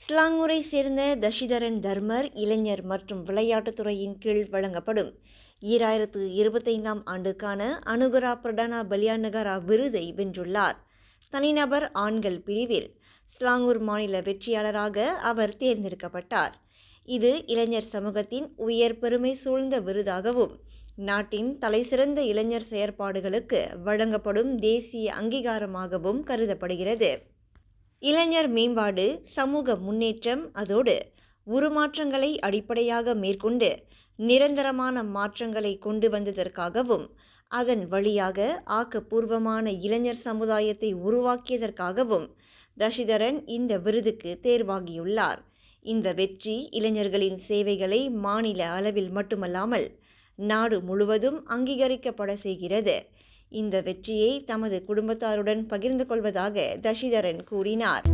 ஸ்லாங்கூரை சேர்ந்த தஷிதரன் தர்மர் இளைஞர் மற்றும் விளையாட்டுத்துறையின் கீழ் வழங்கப்படும். ஈராயிரத்து இருபத்தைந்தாம் ஆண்டுக்கான அனுகுரா பிரடானா பலியாநகரா விருதை வென்றுள்ளார். தனிநபர் ஆண்கள் பிரிவில் ஸ்லாங்கூர் மாநில வெற்றியாளராக அவர் தேர்ந்தெடுக்கப்பட்டார். இது இளைஞர் சமூகத்தின் உயர் பெருமை சூழ்ந்த விருதாகவும் நாட்டின் தலைசிறந்த இளைஞர் செயற்பாடுகளுக்கு வழங்கப்படும் தேசிய அங்கீகாரமாகவும் கருதப்படுகிறது. இளைஞர் மேம்பாடு சமூக முன்னேற்றம் அதோடு உருமாற்றங்களை அடிப்படையாக மேற்கொண்டு நிரந்தரமான மாற்றங்களை கொண்டு வந்ததற்காகவும் அதன் வழியாக ஆக்கப்பூர்வமான இளைஞர் சமுதாயத்தை உருவாக்கியதற்காகவும் தசிதரன் இந்த விருதுக்கு தேர்வாகியுள்ளார். இந்த வெற்றி இளைஞர்களின் சேவைகளை மாநில அளவில் மட்டுமல்லாமல் நாடு முழுவதும் அங்கீகரிக்கப்பட செய்கிறது. இந்த வெற்றியை தமது குடும்பத்தாருடன் பகிர்ந்து கொள்வதாக தஷிதரன் கூறினார்.